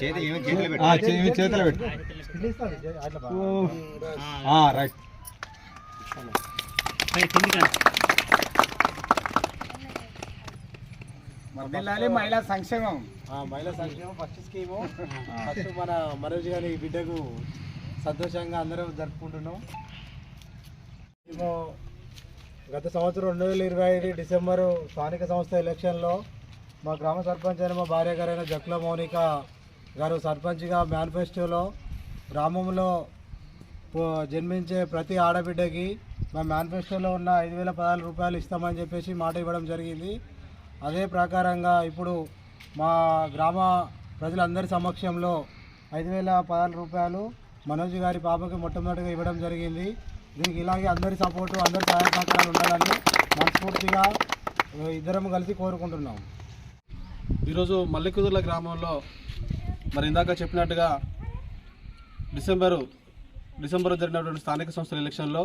చేతిలో పెట్టు. రైట్ వర్ధిల్లాలి మహిళా సంక్షేమం. మహిళా సంక్షేమం ఫస్ట్ స్కీము. ఫస్ట్ మన మనోజ్ గారి బిడ్డకు సంతోషంగా అందరం జరుపుకుంటున్నాం. మేము గత సంవత్సరం రెండు వేల ఇరవై ఐదు డిసెంబరు స్థానిక సంస్థ ఎలక్షన్లో మా గ్రామ సర్పంచ్ అయిన మా భార్య గారైన జక్ల మౌనిక గారు సర్పంచ్గా మేనిఫెస్టోలో గ్రామంలో జన్మించే ప్రతి ఆడబిడ్డకి మా మేనిఫెస్టోలో ఉన్న ఐదు వేల పదహారు రూపాయలు ఇస్తామని చెప్పేసి మాట ఇవ్వడం జరిగింది. అదే ప్రకారంగా ఇప్పుడు మా గ్రామ ప్రజలందరి సమక్షంలో ఐదు వేల పదహారు రూపాయలు మనోజ్ గారి పాపకి మొట్టమొదటిగా ఇవ్వడం జరిగింది. దీనికి ఇలాగే అందరి సపోర్టు అందరి సహాయ సహకారాలు ఉండాలని మనస్ఫూర్తిగా ఇద్దరం కలిసి కోరుకుంటున్నాం. ఈరోజు మల్లికుదుర్ల గ్రామంలో మరి ఇందాక చెప్పినట్టుగా డిసెంబరు డిసెంబర్ జరిగినటువంటి స్థానిక సంస్థల ఎలక్షన్లో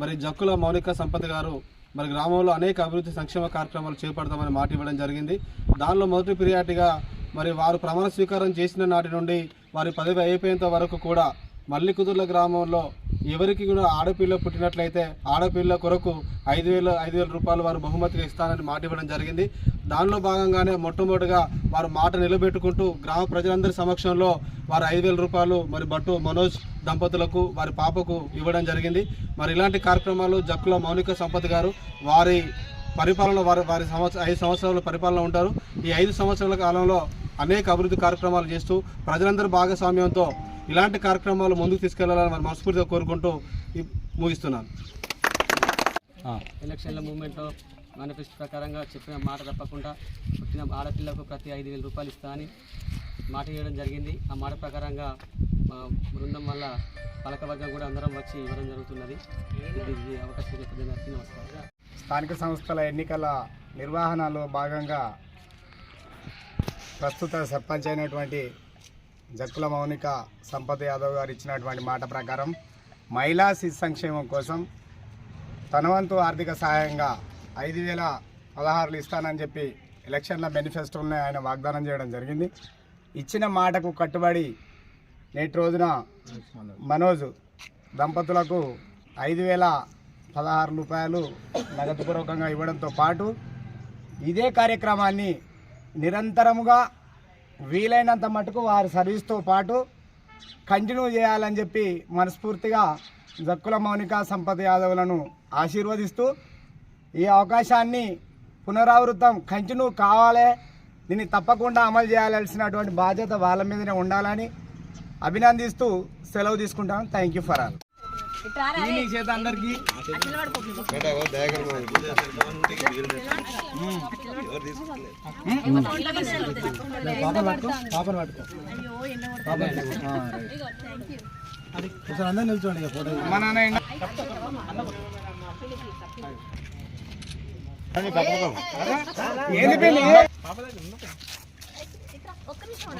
మరి జక్కుల మౌనిక సంపత్ గారు మరి గ్రామంలో అనేక అభివృద్ధి సంక్షేమ కార్యక్రమాలు చేపడతామని మాట ఇవ్వడం జరిగింది. దానిలో మొదటి ఫిర్యాదుగా మరి వారు ప్రమాణ స్వీకారం చేసిన నాటి నుండి వారి పదవి అయిపోయేంత వరకు కూడా మల్లికుదుర్ల గ్రామంలో ఎవరికి కూడా ఆడపిల్ల పుట్టినట్లయితే ఆడపిల్ల కొరకు ఐదు వేల ఐదు వేల రూపాయలు వారు బహుమతిగా ఇస్తానని మాట ఇవ్వడం జరిగింది. దానిలో భాగంగానే మొట్టమొదటిగా వారు మాట నిలబెట్టుకుంటూ గ్రామ ప్రజలందరి సమక్షంలో వారు ఐదు వేల రూపాయలు మరి భట్టు మనోజ్ దంపతులకు వారి పాపకు ఇవ్వడం జరిగింది. మరి ఇలాంటి కార్యక్రమాలు జక్కుల మౌనిక సంపత్ గారు వారి పరిపాలన వారి వారి సంవత్సరం ఐదు సంవత్సరాల పరిపాలన ఉంటారు. ఈ ఐదు సంవత్సరాల కాలంలో అనేక అభివృద్ధి కార్యక్రమాలు చేస్తూ ప్రజలందరి భాగస్వామ్యంతో ఇలాంటి కార్యక్రమాలు ముందుకు తీసుకెళ్ళాలని మరి మనస్ఫూర్తిగా కోరుకుంటూ ముగిస్తున్నాను. ఆ. ఎలక్షన్ల మూమెంట్లో మేనిఫెస్టో ప్రకారంగా చెప్పిన మాట తప్పకుండా పుట్టిన ఆడపిల్లకు ప్రతి ఐదు వేల రూపాయలు ఇస్తా అని మాట ఇవ్వడం జరిగింది. ఆ మాట ప్రకారంగా మా బృందం వల్ల పలకవర్గం కూడా అందరం వచ్చి ఇవ్వడం జరుగుతున్నది. ఇది అవకాశం నమస్కారం. స్థానిక సంస్థల ఎన్నికల నిర్వహణలో భాగంగా ప్రస్తుత సర్పంచ్ అయినటువంటి జక్కుల మౌనిక సంపత్ యాదవ్ గారు ఇచ్చినటువంటి మాట ప్రకారం మహిళా శిశు సంక్షేమం కోసం తన వంతు ఆర్థిక సహాయంగా ఐదు వేల పదహారులు ఇస్తానని చెప్పి ఎలక్షన్ల మేనిఫెస్టోని ఆయన వాగ్దానం చేయడం జరిగింది. ఇచ్చిన మాటకు కట్టుబడి నేటి రోజున మనోజ్ దంపతులకు ఐదు వేల పదహారు రూపాయలు నగదుపూర్వకంగా ఇవ్వడంతో పాటు ఇదే కార్యక్రమాన్ని నిరంతరముగా వీలైనంత మటుకు వారి సర్వీస్తో పాటు కంటిన్యూ చేయాలని చెప్పి మనస్ఫూర్తిగా జక్కుల మౌనిక సంపత్ యాదవ్లను ఆశీర్వదిస్తూ ఈ అవకాశాన్ని పునరావృతం కంటిన్యూ కావాలి దీన్ని తప్పకుండా అమలు చేయాల్సినటువంటి బాధ్యత వాళ్ళ మీదనే ఉండాలని అభినందిస్తూ సెలవు తీసుకుంటాను. థ్యాంక్ యూ ఫర్ ఆల్ చేత అందరికీ పాపను పట్టుకో. పాపను పట్టుకో. రైట్. ఒకసారి అందరూ నిల్చోండి ఫోటో ఒక్క నిమిషం